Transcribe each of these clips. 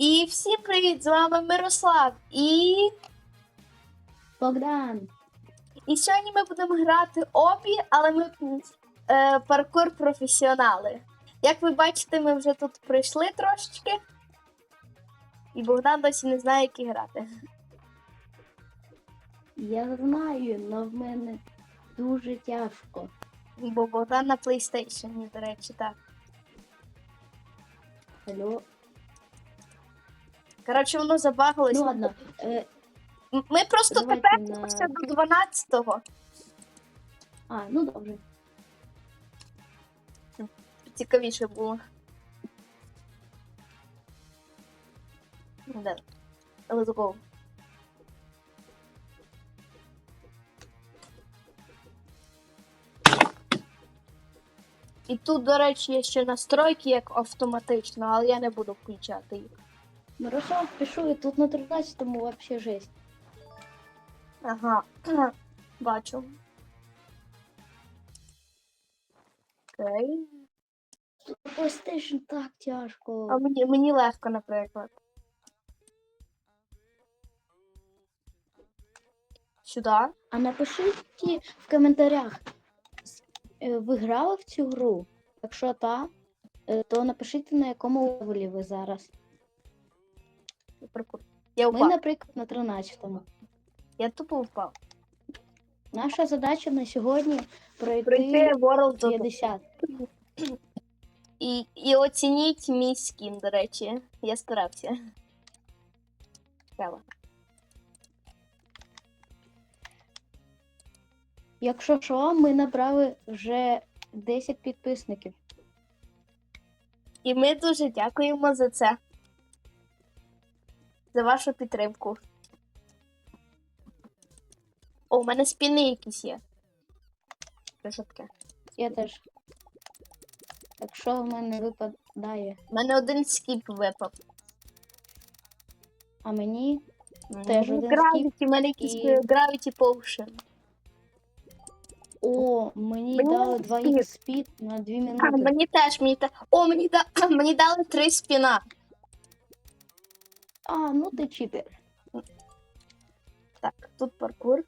І всім привіт! З вами Мирослав. І, Богдан, і сьогодні ми будемо грати обі, але ми е, паркур професіонали. Як ви бачите, ми вже тут пройшли трошечки. І Богдан досі не знає, як грати. я знаю, але в мене дуже тяжко. Бо Богдан на PlayStation, до речі, так. Алло. Коротше, воно забагалось. Ну ладно, е, Ми просто Давайте тепер на- до 12-го. а, ну добре. Цікавіше було. Да. Let's go. І тут, до речі, є ще настройки як автоматично, але я не буду включати їх. Мирослав пишу, і тут на 13-му вообще жесть. Ага. Бачу. Окей. Тут на PlayStation так тяжко. А мені, мені легко, наприклад. Сюди. А напишіть в коментарях, е, ви грали в цю гру? Якщо так, е, то напишіть на якому левелі ви зараз. Прикольно. Я Ми, наприклад, на 13-му. Я тупо впав. Наша задача на сьогодні пройти Пройти World of 50. і, і оцініть мій скін, до речі. Я старався. Треба. Якщо що, ми набрали вже 10 підписників. І ми дуже дякуємо за це. За вашу підтримку. О, у мене спіни якісь є. Що таке? Я теж. Якщо в мене випадає, У мене один скіп випав. а мені Теж Ну, один Gravity, у мене якийсь і- е, Gravity о, мені, Мені дали 2 спід. на 2 А, минути. мені теж, мені та. О, мені, да... мені дали три спіна. А, ну ти читер. Так, тут паркур.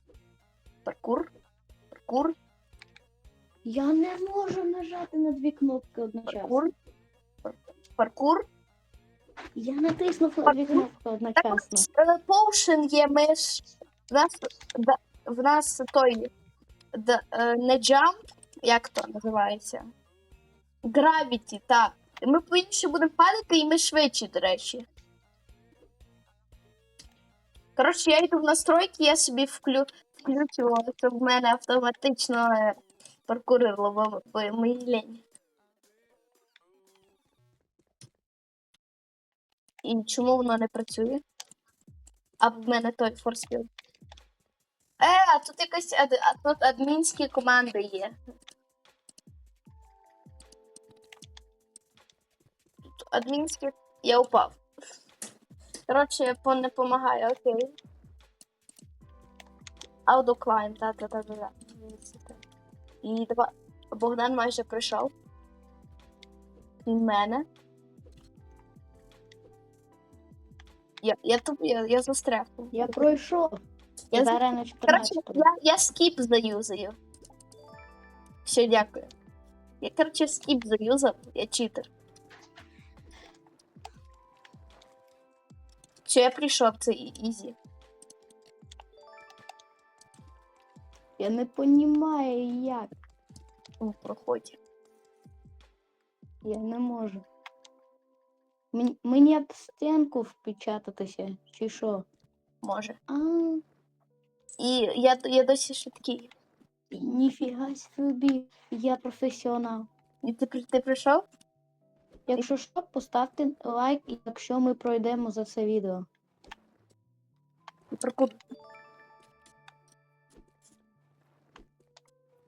Паркур. Паркур. Я не можу нажати на дві кнопки одночасно. Паркур. Паркур. Я натиснув на дві кнопки одночасно. Е, Potion є, ми. В нас, в нас той. Да, е, не jump, як то називається? Gravity, так. Ми повинні будемо падати, і ми швидші, до речі. Коротше, я йду в настройки, я собі вклю... включу, щоб в мене автоматично е, паркурило, бо мені лінь. І чому воно не працює? А в мене той форспіл. Е, а тут якась ад... а тут адмінські команди є. Тут адмінські. Я упав. Коротше, по не помагає, окей. Аудоклайн, та та та та та І давай. Богдан майже прийшов. Крім мене. Я, я тут, я, я застряг. Я пройшов. Я Зараз на Коротше, я, я скіп заюзаю. Все, дякую. Я, коротше, скіп заюзав, я читер. Все, я прийшов, це ізі. Я не розумію, як. Ну, проходь. Я не можу. Мені, мені об стінку впечататися, чи що? Може. А, І я, я досі швидкий. ніфіга собі, я професіонал. І ти, ти прийшов? Якщо що, поставте лайк, якщо ми пройдемо за це відео.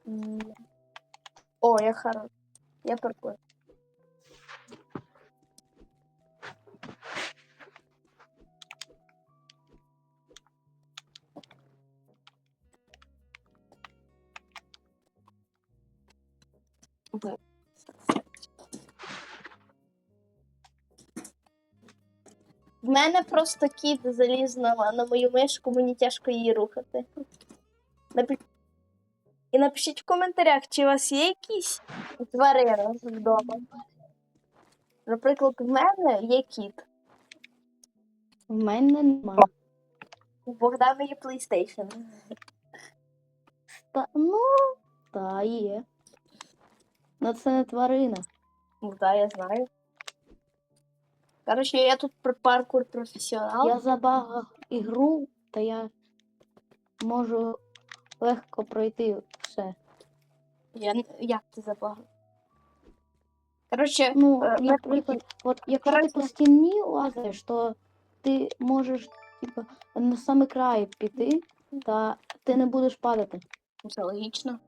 М. О, я хорош. Я паркур. Вот. Мене просто кіт заліз на, на мою мишку, мені тяжко її рухати. І напишіть в коментарях, чи у вас є якісь тварини вдома. Наприклад, в мене є кіт. В мене нема. У Богдана є PlayStation. Та, ну, та є. Ну це не тварина. Ну так, я знаю. Коротше, я тут про паркур професіонал. Я забагав ігру, та я можу легко пройти все. Я... Як ти забагав? Коротше, Ну, ми наприклад, от якщо ти по стіні лазиш, то ти можеш, типу, на самий край піти, та ти не будеш падати. Це логічно.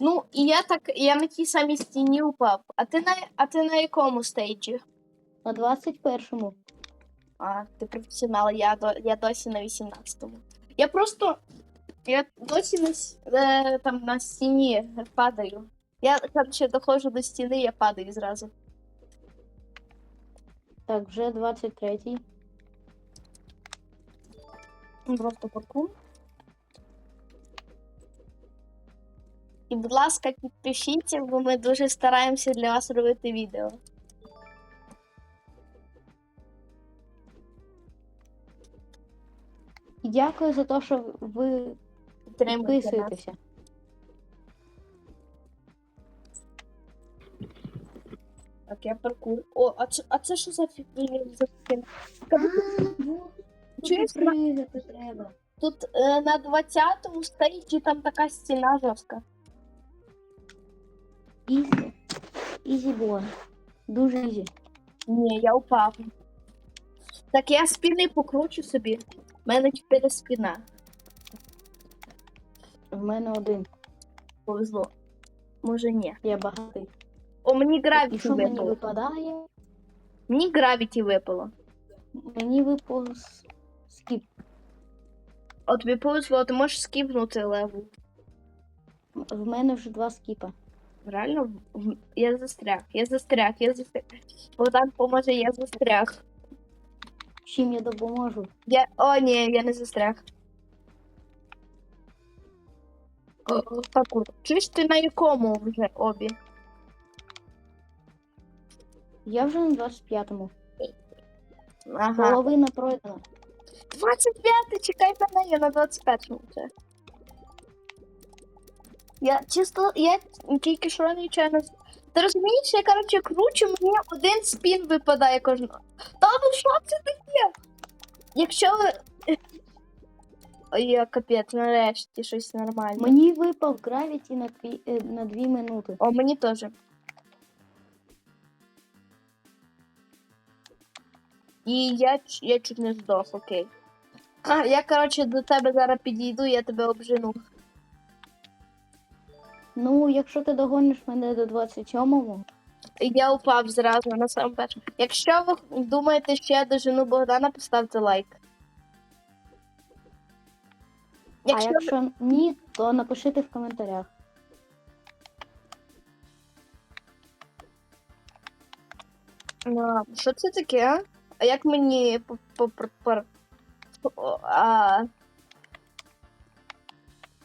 Ну, і я так, я на тій самій стіні упав. А ти на, а ти на якому стейджі? На 21-му. А, ти професіонал, я, до, я досі на 18-му. Я просто. Я досі на, е, там на стіні падаю. Я, коротше, доходжу до стіни, я падаю зразу. Так, вже 23-й. Просто паркур. І, будь ласка, підпишіться, бо ми дуже стараємося для вас робити відео. І дякую за те, що ви Підтримуйте нас. підписуєтеся. Так, я паркур. О, а це, а це що за фігня? за фігня? Чуєш, на- треба. Тут е, на 20-му стейджі там така стіна жорстка. Ізі. Ізі було. Дуже ізі. Ні, я упав. Так я спіни покручу собі. У мене 4 спіна. В мене один. Повезло. Може ні. Я багатий. О, мені гравіті що мені випало. випадає? Мені гравіті випало. Мені випав скіп. От тобі повезло, ти можеш скіпнути леву. В мене вже два скіпа. Реально, я застряг, я застряг, я застряг. Богдан поможе, я застряг. Чим я допоможу? Я... О, ні, я не застряг. О, Паркур. Чуєш ти на якому вже обі? Я вже на 25-му. Ага. Половина пройдена. 25, чекай мене, я на 25 вже. Я чисто, я тільки що нічого. Ти розумієш, я коротше кручу, мені один спін випадає кожного. Та ну що це таке? Якщо ви. Ой, я капець, нарешті щось нормальне. Мені випав гравіті на, дві, е, на 2 минути. О, мені теж. І я, я чуть не здох, окей. А, я, коротше, до тебе зараз підійду, я тебе обжену. Ну, якщо ти догониш мене до 27-му, І Я упав зразу на сам перший. Якщо ви думаєте, що я дожену Богдана, поставте лайк. Якщо, а якщо ні, то напишіть в коментарях. А, що це таке? а? Як мені по- а...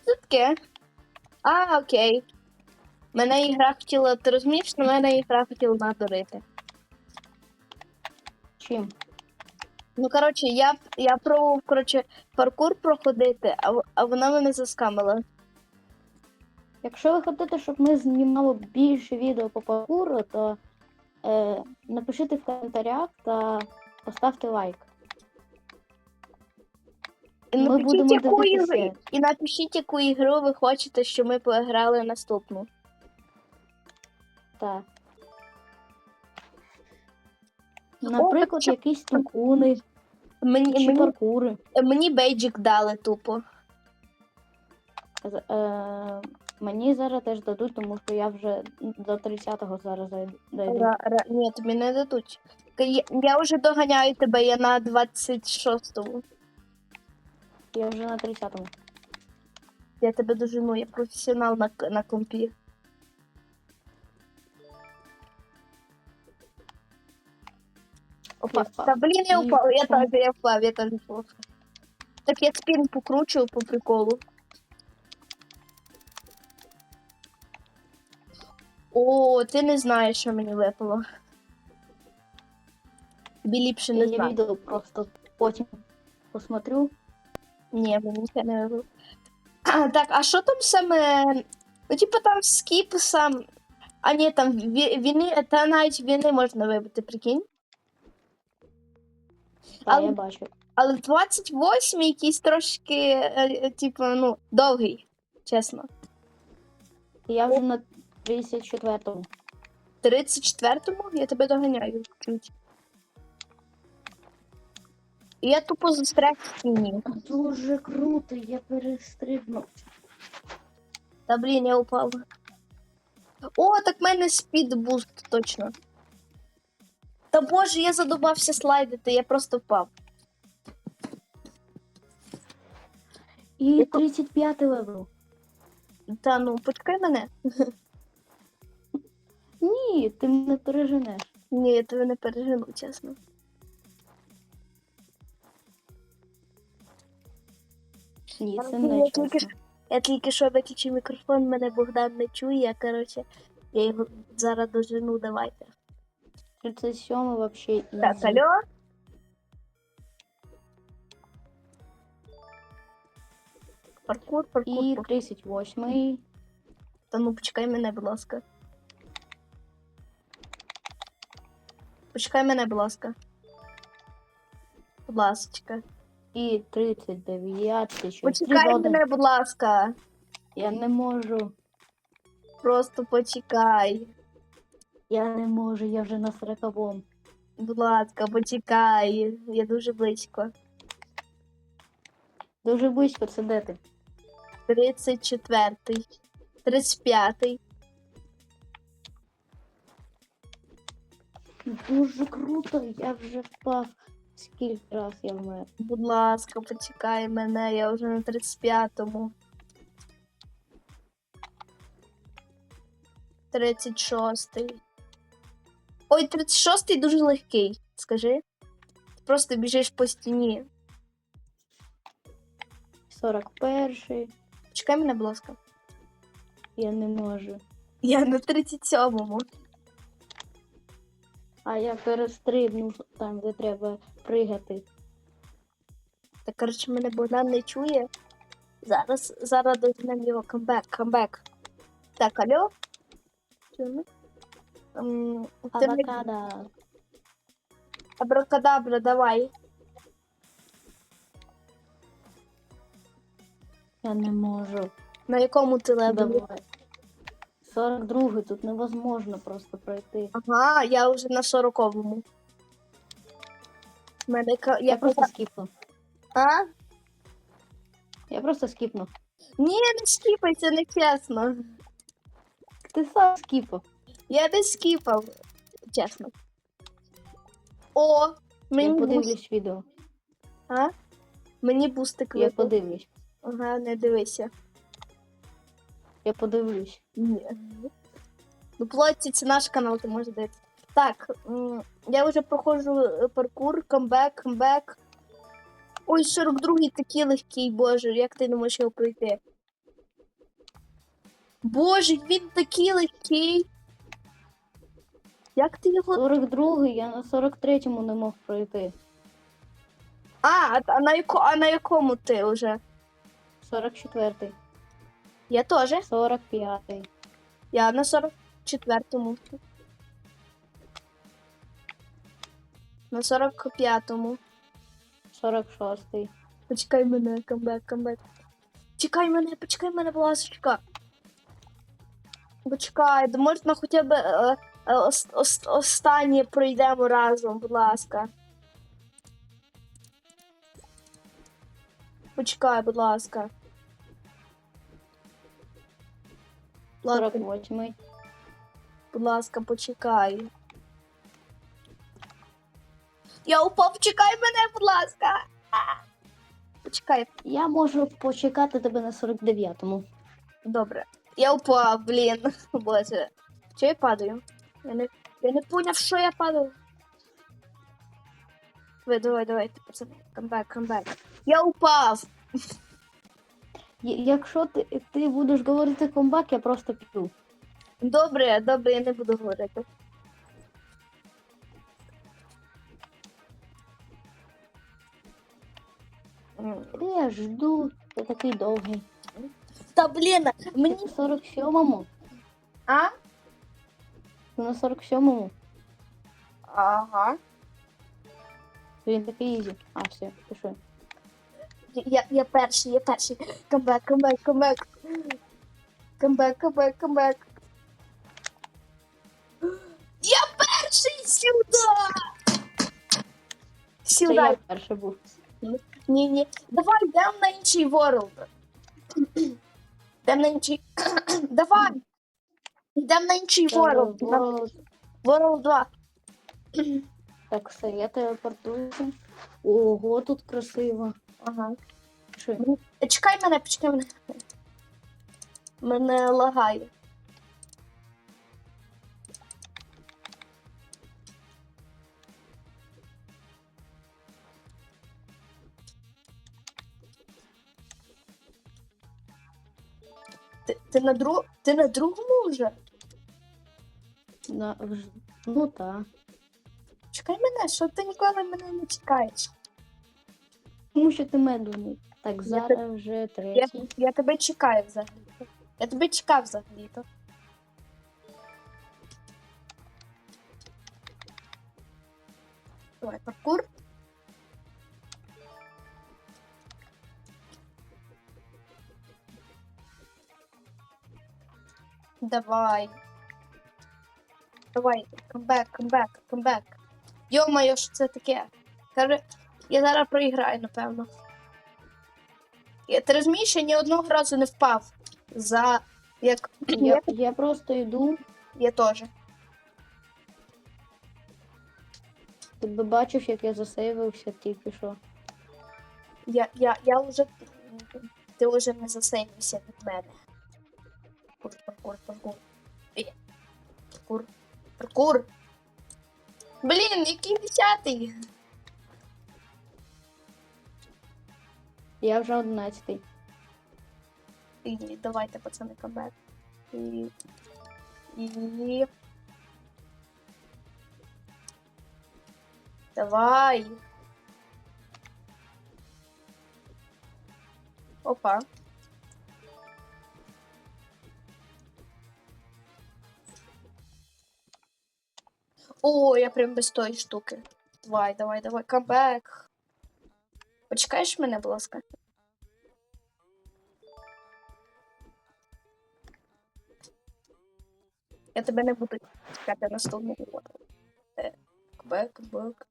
Це таке? А, окей. Мене ігра хотіла, ти розумієш, на мене ігра хотіла надурити. Чим? Ну, коротше, я, я пробував, коротше, паркур проходити, а, а вона мене заскамила. Якщо ви хочете, щоб ми знімали більше відео по паркуру, то е, напишіть в коментарях та поставте лайк. І Ми напишіть, будемо яку дивитися. ігру, і напишіть, яку ігру ви хочете, щоб ми поіграли наступну. Так. Наприклад, якісь тукуни Мені, чи мені, паркури. мені бейджик дали тупо. З- Е, мені зараз теж дадуть, тому що я вже до 30-го зараз зайду- дойду. Ра, ра, ні, тобі не дадуть. Я, я вже доганяю тебе, я на 26-му. Я вже на 30-му. Я тебе дожену, я професіонал на, на компі. Опа. Та блін, я впав, я теж я впав, я теж впав. Так я спін покручу по приколу. О, ти не знаєш, що мені випало. Тобі ліпше не Я знати. відео просто потім посмотрю. Ні, мені це не. А, так, а що там саме? Ну, типу там скіп сам. А ні, там ві- війни, та навіть війни можна вибити, прикинь. Але- я бачу. Але 28 якийсь трошки, е, е, типу, ну, довгий, чесно. Я вже на 34-му. 34-му я тебе доганяю чуть. Я тупо застряг в стіні. Дуже круто, я перестрибнув. Та блін, я упав. О, так в мене спідбуст, точно. Та боже, я задобався слайдити, я просто впав. І 35 левел. Та ну, почекай мене. Ні, ти мене переженеш. Ні, я тебе не пережену, чесно. Ні, це Я не тільки чесно. Я тільки що виключив мікрофон, мене Богдан не чує, я, коротше, я його зараз дожену, давайте. 37 вообще Так, алло? Паркур, паркур, І паркур. 38 Та ну почекай мене, будь ласка. Почекай мене, будь ласка. Будь ласочка. І 39 ще Почекай 3 мене, будь ласка. Я не можу. Просто почекай. Я не можу, я вже на 40 Будь ласка, почекай. Я дуже близько. Дуже близько це де ти? 34-й. 35-й. Дуже круто, я вже впав. Скільки раз я вмер. Будь ласка, почекай мене, я вже на 35-му. 36-й. Ой, 36-й дуже легкий, скажи. Ти просто біжиш по стіні. 41 Почекай мене, будь ласка. я не можу. Я на 37-му. А я перестрибнув там, де треба пригати. Так, коротше, мене Богдан не чує. Зараз, зараз доженемо його камбек, камбек. Так, алло? Ем, ти не- Авокадо. Абракадабра, давай. Я не можу. На якому ти левелі? Давай. 42 тут невозможно просто пройти. Ага, я вже на 40-му. В Мене ка- Я я просто просто... скіпну. А? Я просто скіпну. Ні, не скіпай, це не чесно. Ти сам скіпав. Я не скіпав. Чесно. О, Я мені буст... подивлюсь відео. А? Мені бустик Я випав. подивлюсь. Ага, не дивися. Я подивлюсь. Ні. Ну, плотці, це наш канал, ти можеш дивитися. Так, я вже проходжу е, паркур, камбек, камбек. Ой, 42-й такий легкий, боже, як ти не можеш його пройти? Боже, він такий легкий. Як ти його. 42-й, я на 43-му не мог пройти. А, а, а, на, яко... а на якому ти вже? 44-й. Я теж. 45-й. Я на 44-му. На 45-му. 46-й. Почекай мене, камбек, камбек. Чекай мене, почекай мене, ласка. Почекай, да можна хоча б е, е, ос, ос, останнє пройдемо разом, будь ласка. Почекай, будь ласка. Будь 48-й. будь ласка, почекай. Я упав, почекай мене, будь ласка. Почекай, Я можу почекати тебе на 49-му. Добре. Я упав, блін. Боже. Чого я падаю? Я не, я не поняв, що я падаю. Давай, давай, давайте, пацани. Камбек, камбек. Я упав. Якщо ти, ти будеш говорити комбак, я просто піду. Добре, добре, я не буду говорити. Я жду, ти такий довгий. Та блін, мені. на 47-му. А? На 47-му. Ага. Він такий ізі. А, все, пішли. Я, я перший, я перший. Камбек, камбек, камбек. Камбек, камбек, камбек. Я перший сюди! Це Сюди. я перший був. Ні, ні. Давай йдемо на інший world. Йдемо на інший. Давай. Йдемо на інший World. World 2. Так, все, я телепортуюся. Ого, тут красиво. Ага. Пішли. Е, Чекай мене, почекай мене. Мене лагає. Ти, ти, на друг... ти на другому вже? На, ну так. Чекай мене, що ти ніколи мене не чекаєш. Тому що ти медлений. Так, Я зараз вже Я, третій. я тебе чекаю взагалі. Я тебе чекав взагалі-то. Давай, паркур. Давай. Давай, камбек, камбек, камбек. Йо-моє, що це таке? Я зараз проіграю, напевно. Я, ти розумієш, я ні одного разу не впав. За як Я, я просто йду, я теж. ти би бачив, як я засейвився тільки що. Я, я, я вже. Ти вже не засейвився від мене. Паркур, паркур, паркур. Паркур. Паркур. Блін, який десятий? Я вже одинадцятий. І давайте, пацани, камбек. І. І. Давай. Опа. О, я прям без тої штуки. Давай, давай, давай, камбек. Почекаєш мене, будь ласка? Я тебе не буду чекати наступного року. Е, Камбек, камбек.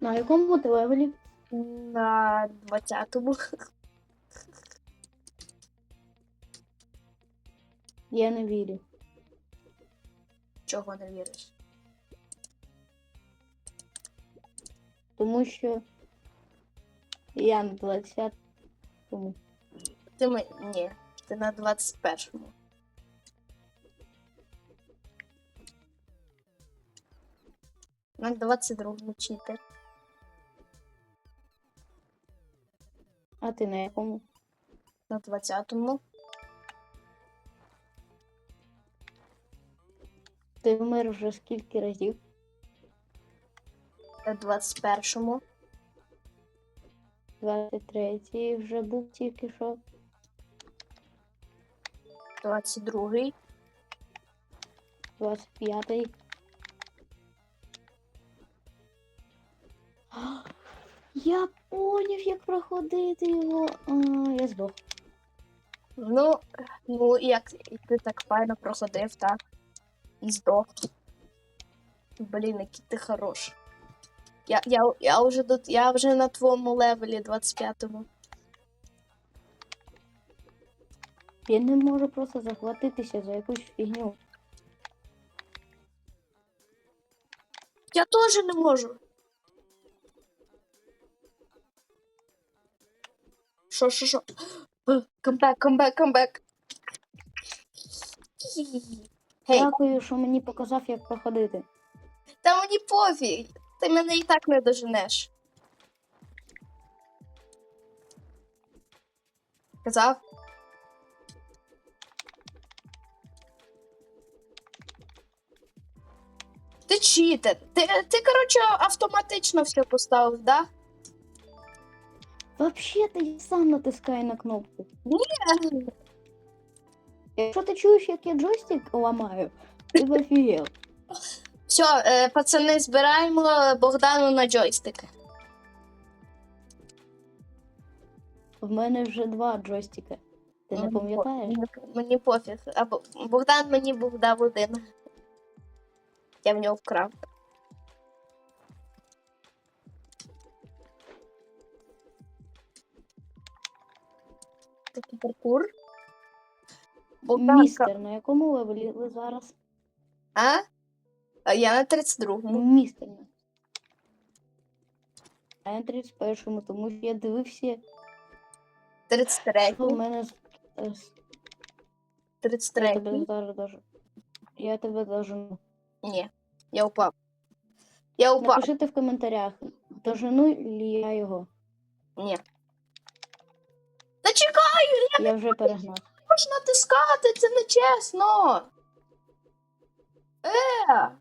На якому ти левелі? На 20-му. Я не вірю. Чого не віриш? Тому що я на 20 тому. Ти ми... Ні, ти на 21-му. На 22-му читер. А ти на якому? На 20-му. Ти вмер вже скільки разів? На 21-му. 23 вже був тільки що. 22-й. 25-й. Я поняв, як проходити його. А, я здох. Ну, ну, як ти так файно проходив, так? І здох. Блін, який ти хороший. Я, я, я, вже, до, я вже на твоєму левелі 25-му. Я не можу просто захватитися за якусь фігню. Я теж не можу. Що, що, що? Камбек, камбек, камбек. Гей, Дякую, що мені показав, як проходити. та мені пофіг. Ти мене і так не доженеш. Казав? Ти читер. Ти, ти, коротше, автоматично все поставив, да? Вообще-то я сам натискаю на кнопку. Ні. Якщо ти чуєш, як я джойстик ламаю, ти б офігел. Все, е, пацани, збираємо Богдану на джойстики. В мене вже два джойстики. Ти не пам'ятаєш? Мені, мені пофіг. А Бо- Богдан мені був дав один. Я в нього вкрав. Такий паркур. Містер, на якому левелі ви зараз? А? А я на 32-му. Містер. А я на 31-му, тому що я дивився, що в 33-й. мене з- е, я тебе зараз даже. Я тебе даже. Ні, я упав. Я упав. Напишите в коментарях, дожену лі я його. Ні. Та чекай, Я вже перегнав. Можна натискати, це не чесно. Е!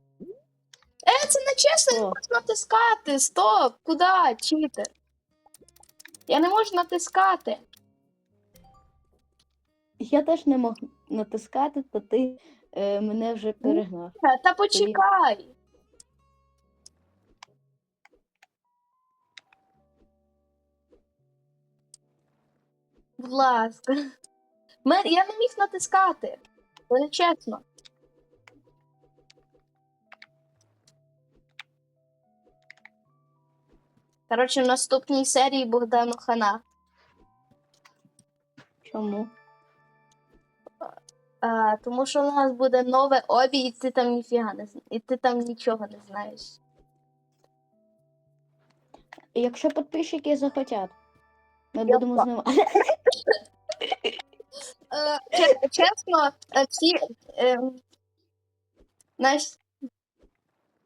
Е, це не чесно, не можна натискати. Стоп, куди? Читер? Я не можу натискати. Я теж не мог натискати, то ти е, мене вже перегнав. Е, Та почекай. Будь ласка. Мен- Я не міг натискати. Це не чесно. Коротше, в наступній серії Богдану Хана. Чому? А, тому що у нас буде нове обі, і ти там ніфіга не зна- і ти там нічого не знаєш. Якщо підписчики захотять, ми Я будемо знімати. Е, чесно, е, всі. Е, знаєш,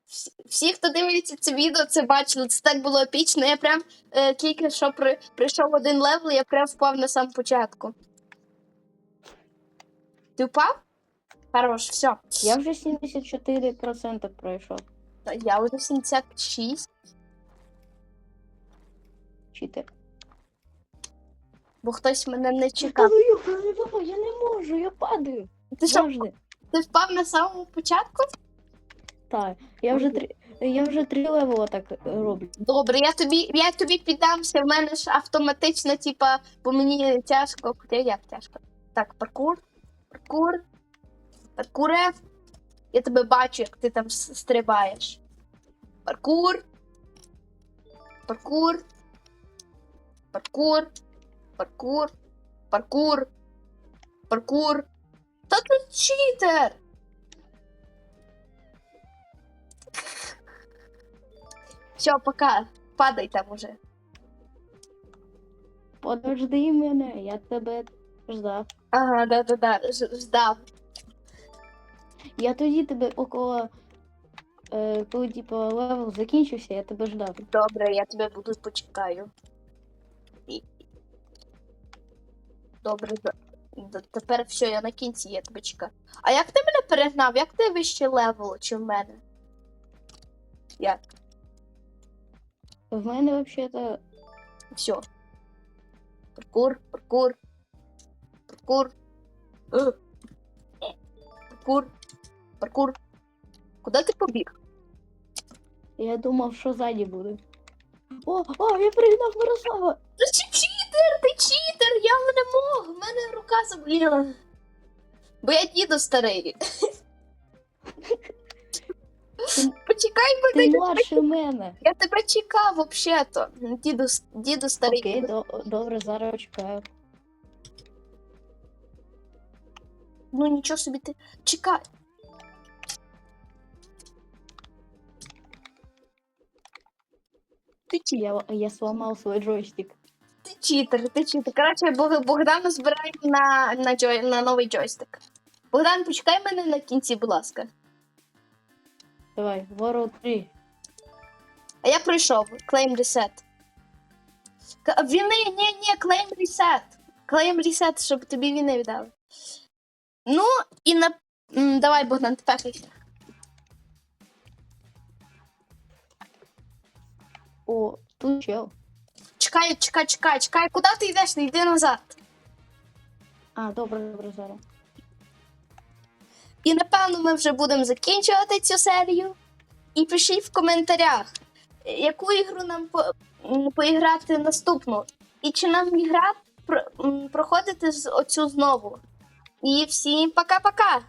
всі- всі, хто дивиться це відео, це бачили, це так було епічно. Я прям е, тільки що при, прийшов один левел, я прям впав на сам початку. Ти впав? Хорош, все. Я вже 74% пройшов. Я вже 76, Читер. Бо хтось мене не Я чекав. кажу, я не можу, я падаю. Ти що, ти впав на самому початку? Так, я вже три, я вже три левела так роблю. Добре, я тобі, я тобі піддамся, в мене ж автоматично, типа, бо мені тяжко. Хоча як тяжко? Так, паркур, паркур, паркуре. Я тебе бачу, як ти там стрибаєш. Паркур. Паркур. Паркур. Паркур. Паркур. Паркур. Та ти читер! Все, пока. Падай там уже. Подожди мене, я тебе ждав. Ага, да-да-да, ждав. Я тоді тебе около. Е, коли типу левел закінчився, я тебе ждав. Добре, я тебе буду почекаю. Добре, д- д- тепер все, я на кінці, я тебе. А як ти мене перегнав? Як ти вище левел, чи в мене? Як? В мене взагалі Все. Паркур, паркур. Паркур. Е. Паркур. Паркур. Куди ти побіг? я думав, що ззаді буде. О, о, я пригнав Мирослава! Чи читер, я не мог, в мене рука забліла. Бо я діду старий. Почекай Ти мене, младший мене. я тебе чекав взагалі-то. Діду, діду старий. Окей, до, добре, зараз чекаю. Ну нічого собі ти. Чекай. Ти чи Я, я сломав свій джойстик. Ти читер, ти читер. Коротше, Бог- Богдану збираємо на, на, джой, на новий джойстик. Богдан, почекай мене на кінці, будь ласка. Давай, World 3. А я пройшов. Claim reset. Віни, ні, ні, claim reset. Claim reset, щоб тобі віни віддали. Ну, і на. Давай, Богдан, тепер. О, тут чел. Чекай, чекай, чекай, чекай. Куди ти йдеш? Не йди назад. А, добре, добре, зараз. І напевно ми вже будемо закінчувати цю серію. І пишіть в коментарях, яку ігру нам по, поіграти наступну. І чи нам ігра про, проходити оцю знову. І всім пока-пока!